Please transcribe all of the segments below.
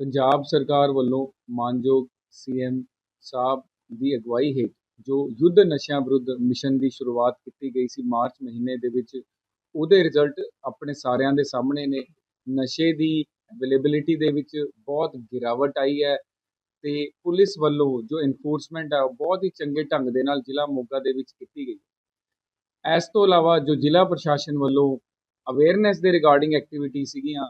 ਪੰਜਾਬ ਸਰਕਾਰ ਵੱਲੋਂ ਮਾਨਯੋਗ ਸੀਐਮ ਸਾਹਿਬ ਦੀ ਅਗਵਾਈ ਹੇਠ ਜੋ ਯੁੱਧ ਨਸ਼ਿਆਂ ਵਿਰੁੱਧ ਮਿਸ਼ਨ ਦੀ ਸ਼ੁਰੂਆਤ ਕੀਤੀ ਗਈ ਸੀ ਮਾਰਚ ਮਹੀਨੇ ਦੇ ਵਿੱਚ, ਉਹਦੇ ਰਿਜ਼ਲਟ ਆਪਣੇ ਸਾਰਿਆਂ ਦੇ ਸਾਹਮਣੇ ਨੇ। ਨਸ਼ੇ ਦੀ ਅਵੇਲੇਬਿਲਿਟੀ ਦੇ ਵਿੱਚ ਬਹੁਤ ਗਿਰਾਵਟ ਆਈ ਹੈ ਤੇ ਪੁਲਿਸ ਵੱਲੋਂ ਜੋ ਇਨਫੋਰਸਮੈਂਟ ਆ, ਉਹ ਬਹੁਤ ਹੀ ਚੰਗੇ ਢੰਗ ਦੇ ਨਾਲ ਜ਼ਿਲ੍ਹਾ ਮੋਗਾ ਦੇ ਵਿੱਚ ਕੀਤੀ ਗਈ। ਇਸ ਤੋਂ ਇਲਾਵਾ ਜੋ ਜ਼ਿਲ੍ਹਾ ਪ੍ਰਸ਼ਾਸਨ ਵੱਲੋਂ ਅਵੇਅਰਨੈਸ ਦੇ ਰਿਗਾਰਡਿੰਗ ਐਕਟੀਵਿਟੀ ਸੀਗੀਆਂ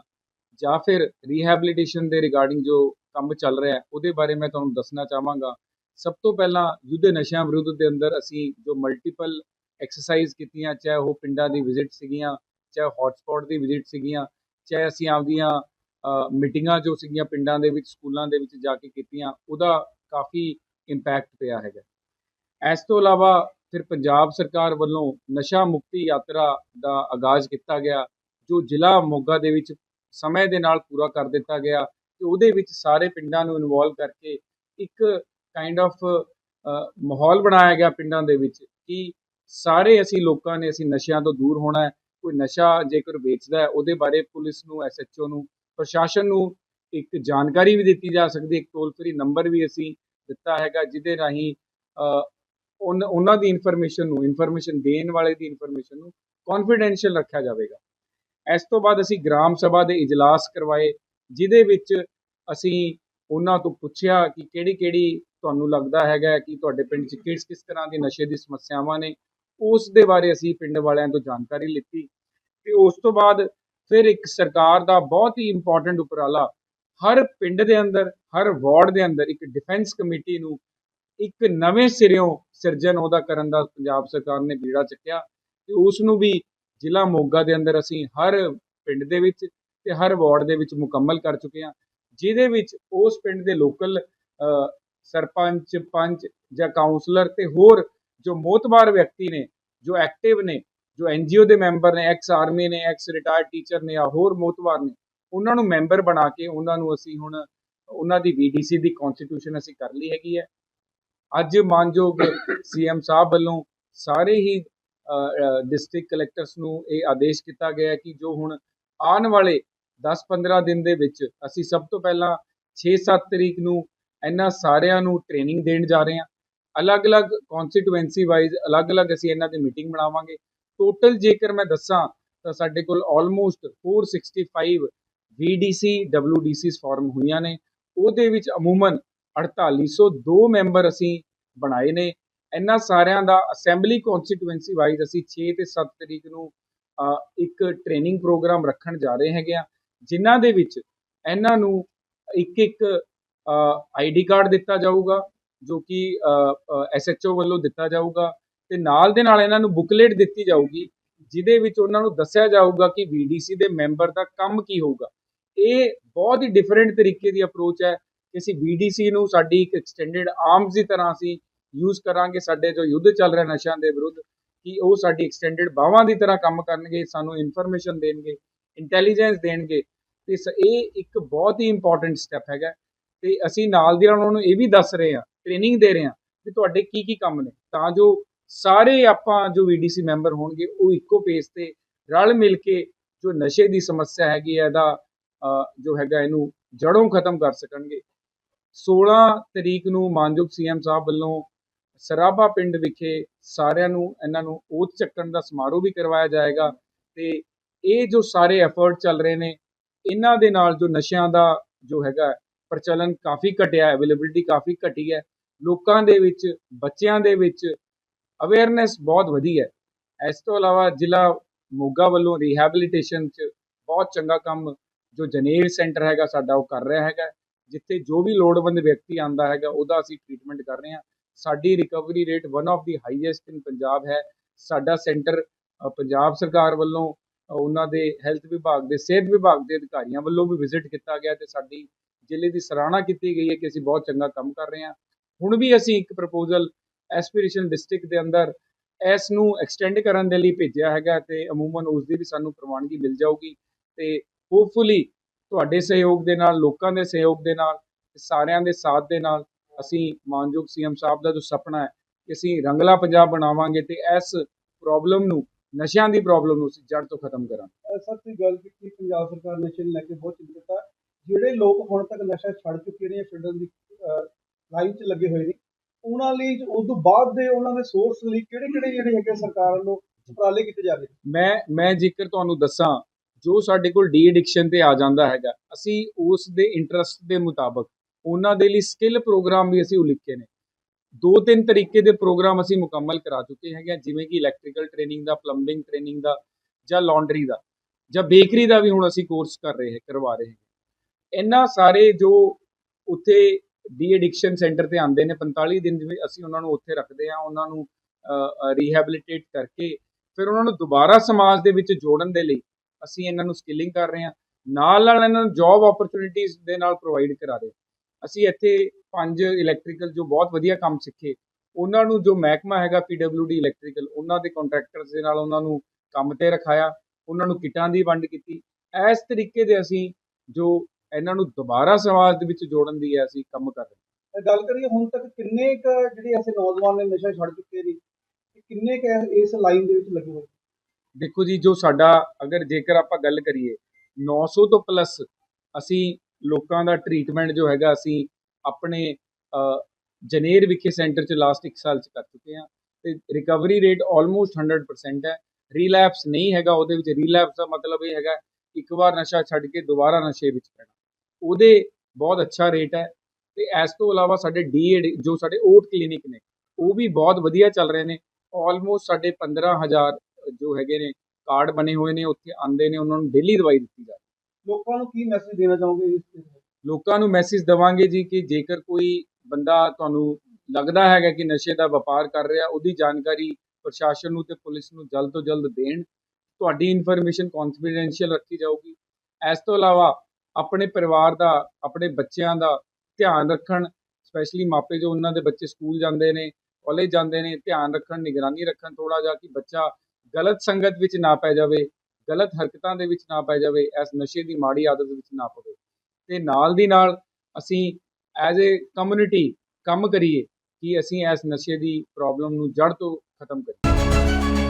ਜਾਂ ਫਿਰ ਰੀਹੈਬਿਲਿਟੇਸ਼ਨ ਦੇ ਰਿਗਾਰਡਿੰਗ ਜੋ ਕੰਮ ਚੱਲ ਰਿਹਾ ਉਹਦੇ ਬਾਰੇ ਮੈਂ ਤੁਹਾਨੂੰ ਦੱਸਣਾ ਚਾਹਾਂਗਾ। ਸਭ ਤੋਂ ਪਹਿਲਾਂ ਯੁੱਧ ਨਸ਼ਿਆਂ ਵਿਰੁੱਧ ਦੇ ਅੰਦਰ ਅਸੀਂ ਜੋ ਮਲਟੀਪਲ ਐਕਸਰਸਾਈਜ਼ ਕੀਤੀਆਂ, ਚਾਹੇ ਉਹ ਪਿੰਡਾਂ ਦੀ ਵਿਜ਼ਿਟ ਸੀਗੀਆਂ, ਚਾਹੇ ਹੌਟਸਪੌਟ ਦੀ ਵਿਜ਼ਿਟ ਸੀਗੀਆਂ, ਚਾਹੇ ਅਸੀਂ ਆਪਦੀਆਂ ਮੀਟਿੰਗਾਂ ਜੋ ਸੀਗੀਆਂ ਪਿੰਡਾਂ ਦੇ ਵਿੱਚ, ਸਕੂਲਾਂ ਦੇ ਵਿੱਚ ਜਾ ਕੇ ਕੀਤੀਆਂ, ਉਹਦਾ ਕਾਫੀ ਇੰਪੈਕਟ ਪਿਆ ਹੈਗਾ। ਇਸ ਤੋਂ ਇਲਾਵਾ ਫਿਰ ਪੰਜਾਬ ਸਰਕਾਰ ਵੱਲੋਂ ਨਸ਼ਾ ਮੁਕਤੀ ਯਾਤਰਾ ਦਾ ਆਗਾਜ਼ ਕੀਤਾ ਗਿਆ, ਜੋ ਜ਼ਿਲ੍ਹਾ ਮੋਗਾ ਦੇ ਵਿੱਚ ਸਮੇਂ ਦੇ ਨਾਲ ਪੂਰਾ ਕਰ ਦਿੱਤਾ ਗਿਆ ਤੇ ਉਹਦੇ ਵਿੱਚ ਸਾਰੇ ਪਿੰਡਾਂ ਨੂੰ ਇਨਵੋਲਵ ਕਰਕੇ ਇੱਕ ਕਾਈਂਡ ਆਫ ਮਾਹੌਲ ਬਣਾਇਆ ਗਿਆ ਪਿੰਡਾਂ ਦੇ ਵਿੱਚ ਕਿ ਸਾਰੇ ਅਸੀਂ ਲੋਕਾਂ ਨੇ ਅਸੀਂ ਨਸ਼ਿਆਂ ਤੋਂ ਦੂਰ ਹੋਣਾ ਹੈ ਕੋਈ ਨਸ਼ਾ ਜੇਕਰ ਵੇਚਦਾ ਹੈ ਉਹਦੇ ਬਾਰੇ ਪੁਲਿਸ ਨੂੰ ਐਸਐਚਓ ਨੂੰ ਪ੍ਰਸ਼ਾਸਨ ਨੂੰ ਇੱਕ ਜਾਣਕਾਰੀ ਵੀ ਦਿੱਤੀ ਜਾ ਸਕਦੀ ਇੱਕ ਟੋਲ ਫਰੀ ਨੰਬਰ ਵੀ ਅਸੀਂ ਦਿੱਤਾ ਹੈਗਾ ਜਿਹਦੇ ਰਾਹੀਂ ਅ, ਉਹਨਾਂ ਦੀ ਇਨਫੋਰਮੇਸ਼ਨ ਨੂੰ ਇਨਫੋਰਮੇਸ਼ਨ ਦੇਣ ਵਾਲੇ ਦੀ ਇਨਫੋਰਮੇਸ਼ਨ ਨੂੰ ਕੌਨਫੀਡੈਂਸ਼ੀਅਲ ਰੱਖਿਆ ਜਾਵੇਗਾ। ਇਸ ਤੋਂ ਬਾਅਦ ਅਸੀਂ ਗ੍ਰਾਮ ਸਭਾ ਦੇ ਇਜਲਾਸ ਕਰਵਾਏ, ਜਿਹਦੇ ਵਿੱਚ ਅਸੀਂ ਉਹਨਾਂ ਤੋਂ ਪੁੱਛਿਆ ਕਿ ਕਿਹੜੀ ਕਿਹੜੀ ਤੁਹਾਨੂੰ ਲੱਗਦਾ ਹੈਗਾ ਕਿ ਤੁਹਾਡੇ ਪਿੰਡ 'ਚ ਕਿਸ ਕਿਸ ਤਰ੍ਹਾਂ ਦੀ ਨਸ਼ੇ ਦੀ ਸਮੱਸਿਆਵਾਂ ਨੇ, ਉਸ ਦੇ ਬਾਰੇ ਅਸੀਂ ਪਿੰਡ ਵਾਲਿਆਂ ਤੋਂ ਜਾਣਕਾਰੀ ਲਿੱਤੀ ਤੇ ਉਸ ਤੋਂ ਬਾਅਦ ਫਿਰ ਇੱਕ ਸਰਕਾਰ ਦਾ ਬਹੁਤ ਹੀ ਇੰਪੋਰਟੈਂਟ ਉਪਰਾਲਾ, ਹਰ ਪਿੰਡ ਦੇ ਅੰਦਰ, ਹਰ ਵਾਰਡ ਦੇ ਅੰਦਰ ਇੱਕ ਡਿਫੈਂਸ ਕਮੇਟੀ ਨੂੰ ਇੱਕ ਨਵੇਂ ਸਿਰਿਓਂ ਸਿਰਜਣ ਉਹਦਾ ਕਰਨ ਦਾ ਪੰਜਾਬ ਸਰਕਾਰ ਨੇ ਬੀੜਾ ਚੱਕਿਆ ਤੇ ਉਸ ਨੂੰ ਵੀ ਜ਼ਿਲ੍ਹਾ ਮੋਗਾ ਦੇ ਅੰਦਰ ਅਸੀਂ ਹਰ ਪਿੰਡ ਦੇ ਵਿੱਚ ਤੇ ਹਰ ਵਾਰਡ ਦੇ ਵਿੱਚ ਮੁਕੰਮਲ ਕਰ ਚੁੱਕੇ ਹਾਂ, ਜਿਹਦੇ ਵਿੱਚ ਉਸ ਪਿੰਡ ਦੇ ਲੋਕਲ ਸਰਪੰਚ, ਪੰਚ ਜਾਂ ਕਾਉਂਸਲਰ ਤੇ ਹੋਰ ਜੋ ਮੋਤਬਾਰ ਵਿਅਕਤੀ ਨੇ, ਜੋ ਐਕਟਿਵ ਨੇ, ਜੋ ਐਨਜੀਓ ਦੇ ਮੈਂਬਰ ਨੇ ਐਕਸ ਆਰਮੀ ਨੇ ਐਕਸ ਰਿਟਾਇਰਡ ਟੀਚਰ ਨੇ ਜਾਂ ਹੋਰ ਮੋਤਬਾਰ ਨੇ, ਉਹਨਾਂ ਨੂੰ ਮੈਂਬਰ ਬਣਾ ਕੇ ਉਹਨਾਂ ਨੂੰ ਅਸੀਂ ਹੁਣ ਉਹਨਾਂ ਦੀ ਵੀਡੀਸੀ ਦੀ ਕਨਸਟੀਟਿਊਸ਼ਨ ਅਸੀਂ ਕਰ ਲਈ ਹੈਗੀ ਹੈ। ਅੱਜ ਮਾਨਯੋਗ ਸੀਐਮ ਸਾਹਿਬ ਵੱਲੋਂ ਸਾਰੇ ਹੀ ਡਿਸਟ੍ਰਿਕਟ ਕਲੈਕਟਰਸ ਨੂੰ ਇਹ ਆਦੇਸ਼ ਕੀਤਾ ਗਿਆ ਕਿ ਜੋ ਹੁਣ ਆਉਣ ਵਾਲੇ 10-15 ਦਿਨ ਦੇ ਵਿੱਚ ਅਸੀਂ ਸਭ ਤੋਂ ਪਹਿਲਾਂ 6-7 ਤਰੀਕ ਨੂੰ ਇਹਨਾਂ ਸਾਰਿਆਂ ਨੂੰ ਟ੍ਰੇਨਿੰਗ ਦੇਣ ਜਾ ਰਹੇ ਹਾਂ। ਅਲੱਗ-ਅਲੱਗ ਕਨਸਟੀਟੂਐਂਸੀ ਵਾਈਜ਼ ਅਲੱਗ-ਅਲੱਗ ਅਸੀਂ ਇਹਨਾਂ ਦੀ ਮੀਟਿੰਗ ਬਣਾਵਾਂਗੇ। ਟੋਟਲ ਜੇਕਰ ਮੈਂ ਦੱਸਾਂ ਤਾਂ ਸਾਡੇ ਕੋਲ ਆਲਮੋਸਟ 465 VDC WDCs ਫਾਰਮ ਹੋਈਆਂ ਨੇ। ਉਹਦੇ ਵਿੱਚ ਅਮੂਮਨ 4802 ਮੈਂਬਰ ਅਸੀਂ ਬਣਾਏ ਨੇ। ਇਹਨਾਂ ਸਾਰਿਆਂ ਦਾ ਅਸੈਂਬਲੀ ਕਨਸਟੀਟੂਐਂਸੀ ਵਾਈਜ਼ ਅਸੀਂ 6 ਤੇ 7 ਤਰੀਕ ਨੂੰ ਇੱਕ ਟ੍ਰੇਨਿੰਗ ਪ੍ਰੋਗਰਾਮ ਰੱਖਣ ਜਾ ਰਹੇ ਹੈਗੇ ਆ ਜਿਨ੍ਹਾਂ ਦੇ ਵਿੱਚ ਇਹਨਾਂ ਨੂੰ ਇੱਕ ਇੱਕ ਆਈਡੀ ਕਾਰਡ ਦਿੱਤਾ ਜਾਊਗਾ, ਜੋ ਕਿ ਐਸਐਚਓ ਵੱਲੋਂ ਦਿੱਤਾ ਜਾਊਗਾ ਤੇ ਨਾਲ ਦੇ ਨਾਲ ਇਹਨਾਂ ਨੂੰ ਬੁਕਲੇਟ ਦਿੱਤੀ ਜਾਊਗੀ, ਜਿਹਦੇ ਵਿੱਚ ਉਹਨਾਂ ਨੂੰ ਦੱਸਿਆ ਜਾਊਗਾ ਕਿ ਵੀਡੀਸੀ ਦੇ ਮੈਂਬਰ ਦਾ ਕੰਮ ਕੀ ਹੋਊਗਾ। ਇਹ ਬਹੁਤ ਹੀ ਡਿਫਰੈਂਟ ਤਰੀਕੇ ਦੀ ਅਪਰੋਚ ਹੈ ਕਿ ਅਸੀਂ ਵੀਡੀਸੀ ਨੂੰ ਸਾਡੀ ਇੱਕ ਐਕਸਟੈਂਡਡ ਆਰਮਸ ਦੀ ਤਰ੍ਹਾਂ ਅਸੀਂ ਯੂਜ਼ ਕਰਾਂਗੇ, ਸਾਡੇ ਜੋ ਯੁੱਧ ਚੱਲ ਰਿਹਾ ਨਸ਼ਿਆਂ ਦੇ ਵਿਰੁੱਧ, ਕਿ ਉਹ ਸਾਡੀ ਐਕਸਟੈਂਡਡ ਬਾਹਾਂ ਦੀ ਤਰ੍ਹਾਂ ਕੰਮ ਕਰਨਗੇ, ਸਾਨੂੰ ਇਨਫੋਰਮੇਸ਼ਨ ਦੇਣਗੇ ਇੰਟੈਲੀਜੈਂਸ ਦੇਣਗੇ, ਤੇ ਸ- ਇਹ ਇੱਕ ਬਹੁਤ ਹੀ ਇੰਪੋਰਟੈਂਟ ਸਟੈਪ ਹੈਗਾ। ਤੇ ਅਸੀਂ ਨਾਲ ਦੀ ਨਾਲ ਉਹਨਾਂ ਨੂੰ ਇਹ ਵੀ ਦੱਸ ਰਹੇ ਹਾਂ ਟ੍ਰੇਨਿੰਗ ਦੇ ਰਹੇ ਹਾਂ ਕਿ ਤੁਹਾਡੇ ਕੀ ਕੀ ਕੰਮ ਨੇ, ਤਾਂ ਜੋ ਸਾਰੇ ਆਪਾਂ ਜੋ ਵੀਡੀਸੀ ਮੈਂਬਰ ਹੋਣਗੇ, ਉਹ ਇੱਕੋ ਪੇਜ ਤੇ ਰਲ ਮਿਲ ਕੇ ਜੋ ਨਸ਼ੇ ਦੀ ਸਮੱਸਿਆ ਹੈਗੀ ਹੈ, ਇਹਦਾ ਜੋ ਹੈਗਾ ਇਹਨੂੰ ਜੜੋਂ ਖਤਮ ਕਰ ਸਕਣਗੇ। 16 ਤਰੀਕ ਨੂੰ ਮਾਨਯੋਗ ਸੀਐਮ ਸਾਹਿਬ ਵੱਲੋਂ ਸਰਾਭਾ ਪਿੰਡ ਵਿਖੇ ਸਾਰਿਆਂ ਨੂੰ, ਇਹਨਾਂ ਨੂੰ ਓਤ ਚੱਕਣ ਦਾ ਸਮਾਰੋਹ ਵੀ ਕਰਵਾਇਆ ਜਾਏਗਾ ਤੇ ਇਹ ਜੋ ਸਾਰੇ ਐਫਰਟ ਚੱਲ ਰਹੇ ਨੇ, ਇਹਨਾਂ ਦੇ ਨਾਲ ਜੋ ਨਸ਼ਿਆਂ ਦਾ ਜੋ ਹੈਗਾ ਪ੍ਰਚਲਨ ਕਾਫੀ ਘਟਿਆ ਅਵੇਲੇਬਿਲਟੀ ਕਾਫੀ ਘਟੀ ਹੈ, ਲੋਕਾਂ ਦੇ ਵਿੱਚ, ਬੱਚਿਆਂ ਦੇ ਵਿੱਚ ਅਵੇਅਰਨੈਸ ਬਹੁਤ ਵਧੀ ਹੈ। ਇਸ ਤੋਂ ਇਲਾਵਾ ਜ਼ਿਲ੍ਹਾ ਮੋਗਾ ਵੱਲੋਂ ਰੀਹੈਬਿਲਿਟੇਸ਼ਨ 'ਚ ਬਹੁਤ ਚੰਗਾ ਕੰਮ ਜੋ ਜਨੇਲ ਸੈਂਟਰ ਹੈਗਾ, ਸਾਡਾ ਉਹ ਕਰ ਰਿਹਾ ਹੈਗਾ। ਜਿੱਥੇ ਜੋ ਵੀ ਲੋੜਵੰਦ ਵਿਅਕਤੀ ਆਂਦਾ ਹੈਗਾ, ਉਹਦਾ ਅਸੀਂ ਟ੍ਰੀਟਮੈਂਟ ਕਰ ਰਹੇ ਹਾਂ। ਸਾਡੀ recovery rate one of the highest in Punjab ਹੈ। ਸਾਡਾ ਸੈਂਟਰ ਪੰਜਾਬ ਸਰਕਾਰ ਵੱਲੋਂ ਉਹਨਾਂ ਦੇ ਹੈਲਥ ਵਿਭਾਗ ਦੇ, ਸਿਹਤ ਵਿਭਾਗ ਦੇ ਅਧਿਕਾਰੀਆਂ ਵੱਲੋਂ ਵੀ ਵਿਜ਼ਿਟ ਕੀਤਾ ਗਿਆ ਤੇ ਸਾਡੀ ਜ਼ਿਲ੍ਹੇ ਦੀ ਸਰਾਹਨਾ ਕੀਤੀ ਗਈ ਹੈ ਕਿ ਅਸੀਂ ਬਹੁਤ ਚੰਗਾ ਕੰਮ ਕਰ ਰਹੇ ਹਾਂ। ਹੁਣ ਵੀ ਅਸੀਂ ਇੱਕ ਪ੍ਰਪੋਜ਼ਲ ਐਸਪੀਰੇਸ਼ਨ ਡਿਸਟ੍ਰਿਕਟ ਦੇ ਅੰਦਰ ਇਸ ਨੂੰ ਐਕਸਟੈਂਡ ਕਰਨ ਦੇ ਲਈ ਭੇਜਿਆ ਹੈਗਾ ਤੇ ਅਮੂਮਨ ਉਸ ਦੀ ਵੀ ਸਾਨੂੰ ਪ੍ਰਵਾਨਗੀ ਮਿਲ ਜਾਊਗੀ ਤੇ ਹੋਪਫੁਲੀ ਤੁਹਾਡੇ ਸਹਿਯੋਗ ਦੇ ਨਾਲ, ਲੋਕਾਂ ਦੇ ਸਹਿਯੋਗ ਦੇ ਨਾਲ, ਸਾਰਿਆਂ ਦੇ ਸਾਥ ਦੇ ਨਾਲ ਅਸੀਂ ਮਾਨਯੋਗ ਸੀਐਮ ਸਾਹਿਬ ਦਾ ਜੋ ਸੁਪਨਾ ਹੈ ਕਿ ਅਸੀਂ ਰੰਗਲਾ ਪੰਜਾਬ ਬਣਾਵਾਂਗੇ ਤੇ ਇਸ ਪ੍ਰੋਬਲਮ ਨੂੰ ਨਸ਼ਿਆਂ ਦੀ ਪ੍ਰੋਬਲਮ ਨੂੰ ਅਸੀਂ ਜੜ ਤੋਂ ਖਤਮ ਕਰਾਂਗੇ। ਸਰ ਤੁਸੀਂ ਗੱਲ ਕੀਤੀ ਪੰਜਾਬ ਸਰਕਾਰ ਨਸ਼ੇ ਨੂੰ ਲੈ ਕੇ ਬਹੁਤ ਚਿੰਤਤ ਹੈ ਜਿਹੜੇ ਲੋਕ ਹੁਣ ਤੱਕ ਨਸ਼ਾ ਛੱਡ ਚੁੱਕੇ ਨੇ ਛੱਡਣ ਦੀ ਲਾਈਨ 'ਚ ਲੱਗੇ ਹੋਏ ਨੇ ਉਹਨਾਂ ਲਈ ਉਸ ਤੋਂ ਬਾਅਦ ਦੇ ਉਹਨਾਂ ਦੇ ਸੋਰਸ ਲਈ ਕਿਹੜੇ ਕਿਹੜੇ ਜਿਹੜੇ ਹੈਗੇ ਸਰਕਾਰ ਵੱਲੋਂ ਉਪਰਾਲੇ ਕੀਤੇ ਜਾ ਰਹੇ ਮੈਂ ਮੈਂ ਜੇਕਰ ਤੁਹਾਨੂੰ ਦੱਸਾਂ ਜੋ ਸਾਡੇ ਕੋਲ ਡੀ ਐਡਿਕਸ਼ਨ ਤੇ ਆ ਜਾਂਦਾ ਹੈਗਾ ਅਸੀਂ ਉਸ ਦੇ ਇੰਟਰਸਟ ਦੇ ਮੁਤਾਬਕ ਉਹਨਾਂ ਦੇ ਲਈ ਸਕਿੱਲ ਪ੍ਰੋਗਰਾਮ ਵੀ ਅਸੀਂ ਉਲੀਕੇ ਨੇ। ਦੋ ਤਿੰਨ ਤਰੀਕੇ ਦੇ ਪ੍ਰੋਗਰਾਮ ਅਸੀਂ ਮੁਕੰਮਲ ਕਰਾ ਚੁੱਕੇ ਹੈਗੇ ਹਾਂ, ਜਿਵੇਂ ਕਿ ਇਲੈਕਟ੍ਰੀਕਲ ਟ੍ਰੇਨਿੰਗ ਦਾ ਪਲੰਬਿੰਗ ਟ੍ਰੇਨਿੰਗ ਦਾ ਜਾਂ ਲਾਂਡਰੀ ਦਾ ਜਾਂ ਬੇਕਰੀ ਦਾ ਵੀ ਹੁਣ ਅਸੀਂ ਕੋਰਸ ਕਰ ਰਹੇ ਹਾਂ ਕਰਵਾ ਰਹੇ ਹਾਂ ਇਹਨਾਂ ਸਾਰੇ ਜੋ ਉੱਥੇ ਡੀ ਐਡਿਕਸ਼ਨ ਸੈਂਟਰ ਤੇ ਆਉਂਦੇ ਨੇ 45 ਦਿਨ ਜਿਵੇਂ ਅਸੀਂ ਉਹਨਾਂ ਨੂੰ ਉੱਥੇ ਰੱਖਦੇ ਹਾਂ ਉਹਨਾਂ ਨੂੰ ਰੀਹੈਬਿਲਿਟੇਟ ਕਰਕੇ ਫਿਰ ਉਹਨਾਂ ਨੂੰ ਦੁਬਾਰਾ ਸਮਾਜ ਦੇ ਵਿੱਚ ਜੋੜਨ ਦੇ ਲਈ ਅਸੀਂ ਇਹਨਾਂ ਨੂੰ ਸਕਿਲਿੰਗ ਕਰ ਰਹੇ ਹਾਂ। ਨਾਲ ਨਾਲ ਇਹਨਾਂ ਨੂੰ ਜੌਬ ਓਪਰਚੁਨਿਟੀਜ਼ ਦੇ ਨਾਲ ਪ੍ਰੋਵਾਈਡ ਕਰਾ ਰਹੇ ਹਾਂ। ਅਸੀਂ ਇੱਥੇ ਪੰਜ ਇਲੈਕਟ੍ਰੀਕਲ ਜੋ ਬਹੁਤ ਵਧੀਆ ਕੰਮ ਸਿੱਖੇ ਉਹਨਾਂ ਨੂੰ ਜੋ ਮਹਿਕਮਾ ਹੈਗਾ ਡੀ ਇਲੈਕਟ੍ਰੀਕਲ ਉਹਨਾਂ ਦੇ ਕੰਟਰੈਕਟਰਸ ਦੇ ਨਾਲ ਉਹਨਾਂ ਨੂੰ ਕੰਮ ਤੇ ਰਖਾਇਆ ਉਹਨਾਂ ਨੂੰ ਕਿਟਾਂ ਦੀ ਵੰਡ ਕੀਤੀ ਇਸ ਤਰੀਕੇ ਦੇ ਅਸੀਂ ਜੋ ਇਹਨਾਂ ਨੂੰ ਦੁਬਾਰਾ ਸਮਾਜ ਦੇ ਵਿੱਚ ਜੋੜਨ ਦੀ ਹੈ ਅਸੀਂ ਕੰਮ ਕਰ ਰਹੇ ਗੱਲ ਕਰੀਏ ਹੁਣ ਤੱਕ ਕਿੰਨੇ ਕੁ ਜਿਹੜੇ ਐਸੇ ਨੌਜਵਾਨ ਨੇ ਨਸ਼ਾ ਛੱਡ ਚੁੱਕੇ ਨੇ ਕਿੰਨੇ ਕੁ ਇਸ ਲਾਈਨ ਦੇ ਵਿੱਚ ਲੱਗੇ ਹੋਏ? ਦੇਖੋ ਜੀ ਜੋ ਸਾਡਾ ਅਗਰ ਜੇਕਰ ਆਪਾਂ ਗੱਲ ਕਰੀਏ 900 ਤੋਂ ਪਲੱਸ ਅਸੀਂ ਲੋਕਾਂ ਦਾ ਟ੍ਰੀਟਮੈਂਟ ਜੋ ਹੈਗਾ ਅਸੀਂ ਆਪਣੇ ਜਨੇਰ ਵਿਖੇ ਸੈਂਟਰ ਚ ਲਾਸਟ 1 ਸਾਲ ਚ ਕਰ ਚੁੱਕੇ ਹਾਂ ਤੇ ਰਿਕਵਰੀ ਰੇਟ ਆਲਮੋਸਟ 100% ਹੈ। ਰੀਲੈਪਸ ਨਹੀਂ ਹੈਗਾ ਉਹਦੇ ਵਿੱਚ। ਰੀਲੈਪਸ ਦਾ ਮਤਲਬ ਇਹ ਹੈਗਾ, ਇੱਕ ਵਾਰ ਨਸ਼ਾ ਛੱਡ ਕੇ ਦੁਬਾਰਾ ਨਸ਼ੇ ਵਿੱਚ ਪੈਣਾ। ਉਹਦੇ ਬਹੁਤ ਅੱਛਾ ਰੇਟ ਹੈ ਤੇ ਇਸ ਤੋਂ ਇਲਾਵਾ ਸਾਡੇ ਡੀ ਜੋ ਸਾਡੇ ਓਟ ਕਲੀਨਿਕ ਨੇ, ਉਹ ਵੀ ਬਹੁਤ ਵਧੀਆ ਚੱਲ ਰਹੇ ਨੇ। ਆਲਮੋਸਟ ਸਾਡੇ 15000 ਜੋ ਹੈਗੇ ਨੇ ਕਾਰਡ ਬਣੇ ਹੋਏ ਨੇ, ਉੱਥੇ ਆਉਂਦੇ ਨੇ, ਉਹਨਾਂ ਨੂੰ ਡੇਲੀ ਦਵਾਈ ਦਿੱਤੀ ਜਾਂਦੀ ਲੋਕਾਂ ਨੂੰ ਕੀ ਮੈਸੇਜ ਦੇਣਾ ਚਾਹੋਗੇ ਇਸ ਇਸ ਲੋਕਾਂ ਨੂੰ ਮੈਸੇਜ ਦਵਾਂਗੇ ਜੀ ਕਿ ਜੇਕਰ ਕੋਈ ਬੰਦਾ ਤੁਹਾਨੂੰ ਲੱਗਦਾ ਹੈਗਾ ਕਿ ਨਸ਼ੇ ਦਾ ਵਪਾਰ ਕਰ ਰਿਹਾ, ਉਹਦੀ ਜਾਣਕਾਰੀ ਪ੍ਰਸ਼ਾਸਨ ਨੂੰ ਤੇ ਪੁਲਿਸ ਨੂੰ ਜਲਦ ਤੋਂ ਜਲਦ ਦੇਣ। ਤੁਹਾਡੀ ਇਨਫੋਰਮੇਸ਼ਨ ਕੌਨਫੀਡੈਂਸ਼ੀਅਲ ਰੱਖੀ ਜਾਊਗੀ। ਇਸ ਤੋਂ ਇਲਾਵਾ ਆਪਣੇ ਪਰਿਵਾਰ ਦਾ, ਆਪਣੇ ਬੱਚਿਆਂ ਦਾ ਧਿਆਨ ਰੱਖਣ ਸਪੈਸ਼ਲੀ ਮਾਪੇ ਜੋ ਉਹਨਾਂ ਦੇ ਬੱਚੇ ਸਕੂਲ ਜਾਂਦੇ ਨੇ ਕਾਲਜ ਜਾਂਦੇ ਨੇ, ਧਿਆਨ ਰੱਖਣ, ਨਿਗਰਾਨੀ ਰੱਖਣ ਥੋੜਾ ਜਿਹਾ ਕਿ ਬੱਚਾ ਗਲਤ ਸੰਗਤ ਵਿੱਚ ਨਾ ਪੈ ਜਾਵੇ। ਗਲਤ ਹਰਕਤਾਂ ਦੇ ਵਿੱਚ ਨਾ ਪੈ ਜਾਵੇ, ਇਸ ਨਸ਼ੇ ਦੀ ਮਾੜੀ ਆਦਤ ਵਿੱਚ ਨਾ ਪਵੇ। ਤੇ ਨਾਲ ਦੀ ਨਾਲ ਅਸੀਂ ਐਜ਼ ਏ ਕਮਿਊਨਿਟੀ ਕੰਮ ਕਰੀਏ ਕਿ ਅਸੀਂ ਇਸ ਨਸ਼ੇ ਦੀ ਪ੍ਰੋਬਲਮ ਨੂੰ ਜੜ ਤੋਂ ਖਤਮ ਕਰੀਏ।